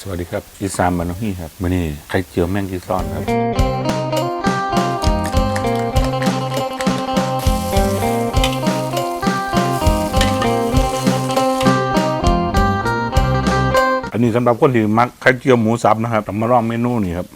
สวัสดีครับ อีสานบานน้องฮี่ครับมื่อนี้ไข่เจียวแมงกีซ้อนครับ อันนี้สำหรับคนที่มักไข่เจียวหมูสับนะครับแต่มาลองเมนูนี้ครับ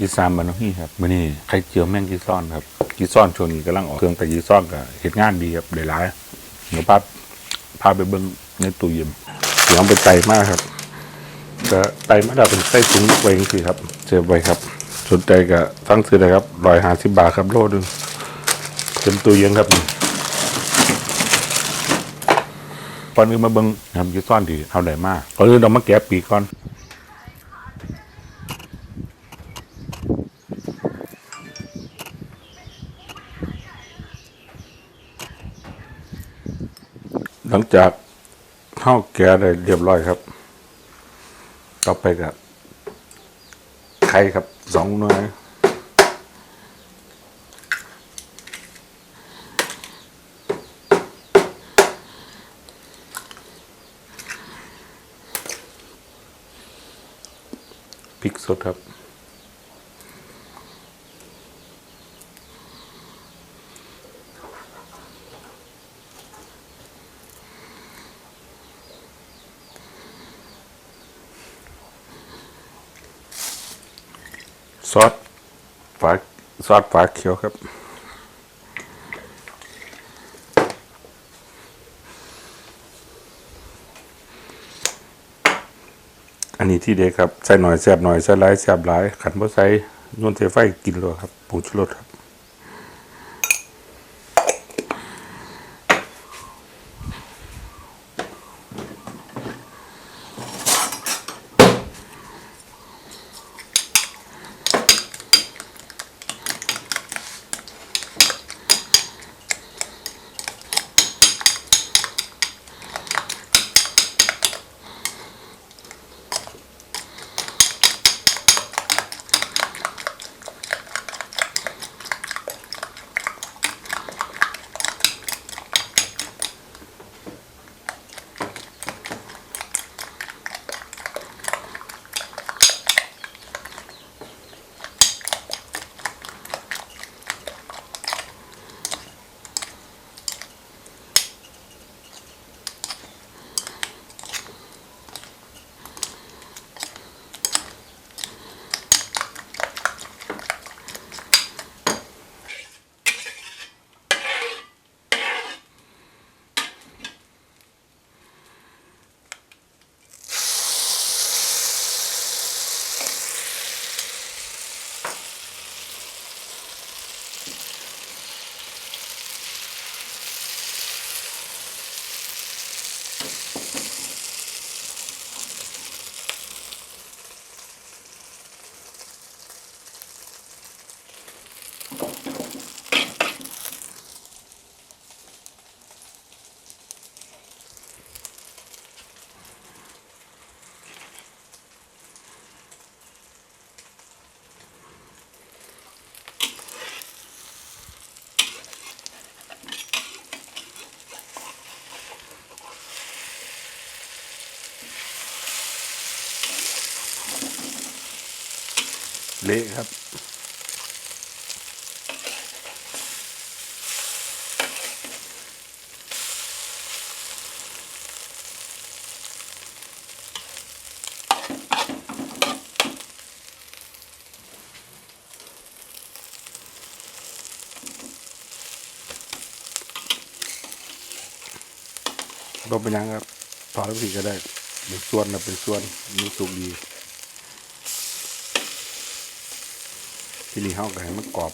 อีสานบานน้องฮี่ครับมื่อนี้ไข่เจียวแมงกีซ้อนครับกีซ้อนช่วงนี้กำลังออกเครื่องแต่กีซ้อนก็เหตุงานดีครับได้หลายเดี๋ยวพาพาไปเบิ้งในตู้เย็นเดี๋ยวเอาไปไต่มากครับก็ไต่มาได้เป็นไส้ถุงไว้สิครับเสียบไว้ครับ สนใจก็ตั้งซื้อเลยครับร้อยห้าสิบบาทครับโลนึงเป็นตู้เย็นครับนี่ก่อนอื่นมาเบิ้งน้ำกีซ้อนที่เท่าไหร่มากก่อนอื่นเรามาแกะปีก่อน หลังจากข้าวแกะได้เรียบร้อยครับ ต่อไปกับไข่ครับสองน่วยพริกสดครับ ซอสฝาซอสฝาเขียวครับ อันนี้ที่เด็กครับ ใส่หน่อยแซบหน่อยใส่หลายแซบหลายขันบ่ใส่นุ่นเทไฟกินเลยครับผงชูรสครับ เละครับ เราเป็นยังครับถอดทุกทีก็ได้เป็นส่วนนะเป็นส่วนมีสุกดี ที่นี่เขาก็ให้มันกรอบ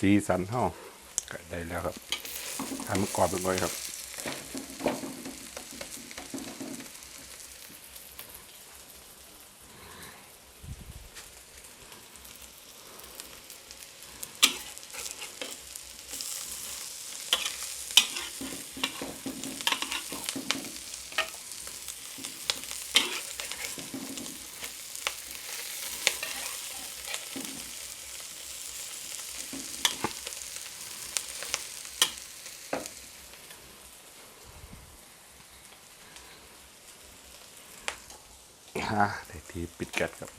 สีสันเฮาก็ได้แล้วครับทำมันกรอบเป็นไงครับ ฮะได้ทีปิดแก๊สครับ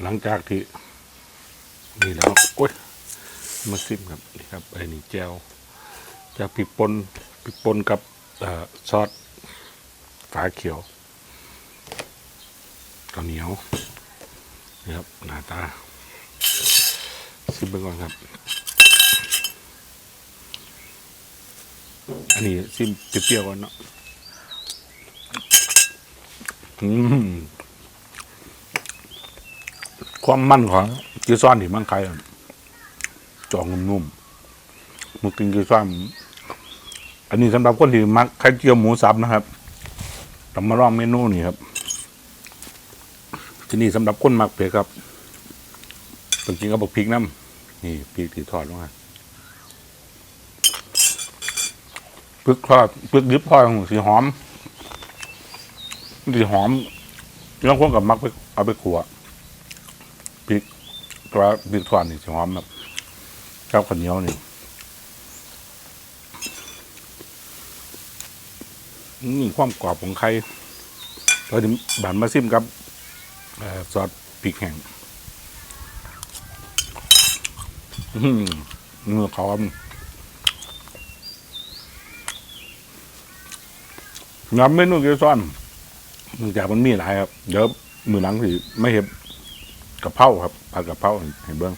หลังจากที่นี่แล้วโอ้ยมาซิมครับนี่ครับไอ้นี่แจวจะพริปนพริปนกับอซอสฝาเขียวข้าวเหนียวนี่ครับหน้าตาซิมไปก่อนครับ อันนี้ซิมเปรี้ยวๆก่อนเนาะอืม ความมันของกีซ่อนที่มันไกลอะจองนุ่มๆมึกกินกีซ่อนอันนี้สำหรับคนที่มักไข่เจียวหมูสับนะครับเรามาลองเมนูนี่ครับ ที่นี่สำหรับคนมักเผ็ดครับต้องกินกับบักพริกน้ำนี่พริกที่ทอดลงมาพริกทอดพริกดิบทอดสีหอมสีหอมบางคนกับมักไปเอาไปขัวพริก ตัวพริกทอดนี่จะหอมแบบข้าวข้าวเหนียวนี่นี่ความกรอบของไข่เราถึงบานมาซิมกับอซอสพริกแห้งอื้อหือเนื้อหอมน้ำเมนูเกี๊ยวซ่อนองจากมันมีหลายครับ เดี๋ยวมือหลังสิไม่เห็น กะเพราครับผัดกะเพราให้เบิ้ง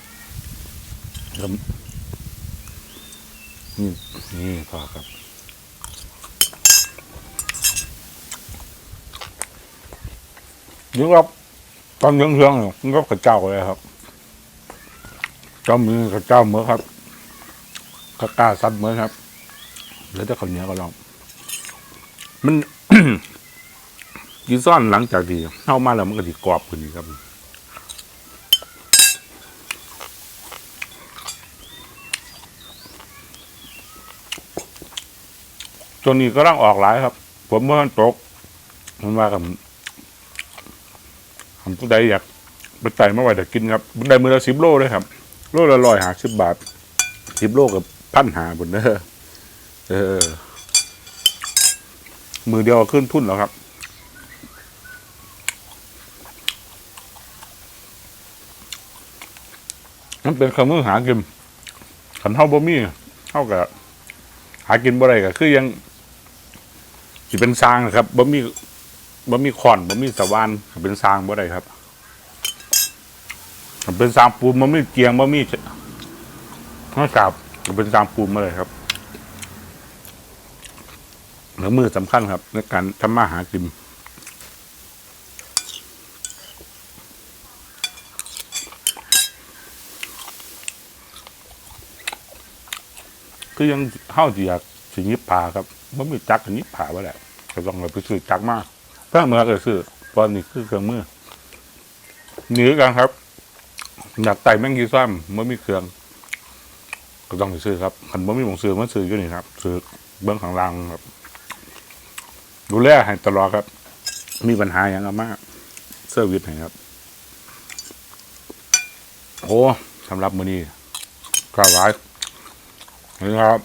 นี่นี่พอครับนี่ครับตอนเรื่องๆเนี่ยมันก็กระเจ้าเลยครับเจ้ามือกระเจ้าเมื่อครับกระกาซัดเมื่อครับ แล้วจะข้าวเหนียวก็ลอง มันยีซ่อนหลังจากที่เข้ามาแล้วมันก็ดีกรอบขึ้นนี่ครับ ตัวนี้ก็ร่างออกหลายครับ ผมเมื่อมันตกมันว่ากับผมผู้ใดอยากไปไต่มาไหวแต่กินครับได้มือละสิบโลเลยครับ โลละร้อยหาสิบบาทสิบโลกับพันหาบนเด้อเออ มือเดียวขึ้นทุนแล้วครับมันเป็นคำมือหากินขันเท่าบ่มีเท่ากับหากินบ่ได้ก็คือยัง สิเป็นซางนะครับบ่มีบ่มีขอนบ่มีสว่านเป็นซางบ่ได้ครับเป็นซางปูนบ่มีเกียงบ่มีนอกจากเป็นซางปูนมาเลยครับแล้วมือสำคัญครับ ในการทำมาหากินคือยังเข้าจีอยาก สิยิบผ่าครับมันมีจักรยิบผ่าไว้แหละก็ต้องไปซื้อจักรมาถ้าเมื่อก็ซื้อตอนนี้คือเครื่องมือเหนือกันครับ อยากไต่แมงกีซ้ำมันมีเครื่อง ก็ต้องไปซื้อครับขันมันมีหมองซื้อมันซื้ออยู่นี่ครับซื้อเบื้องข้างล่างครับ ดูแลให้ตลอดครับ มีปัญหาอย่างมากเซอร์วิสให้ครับ โอ้สำหรับมือนี้ก็หลายนี่ครับ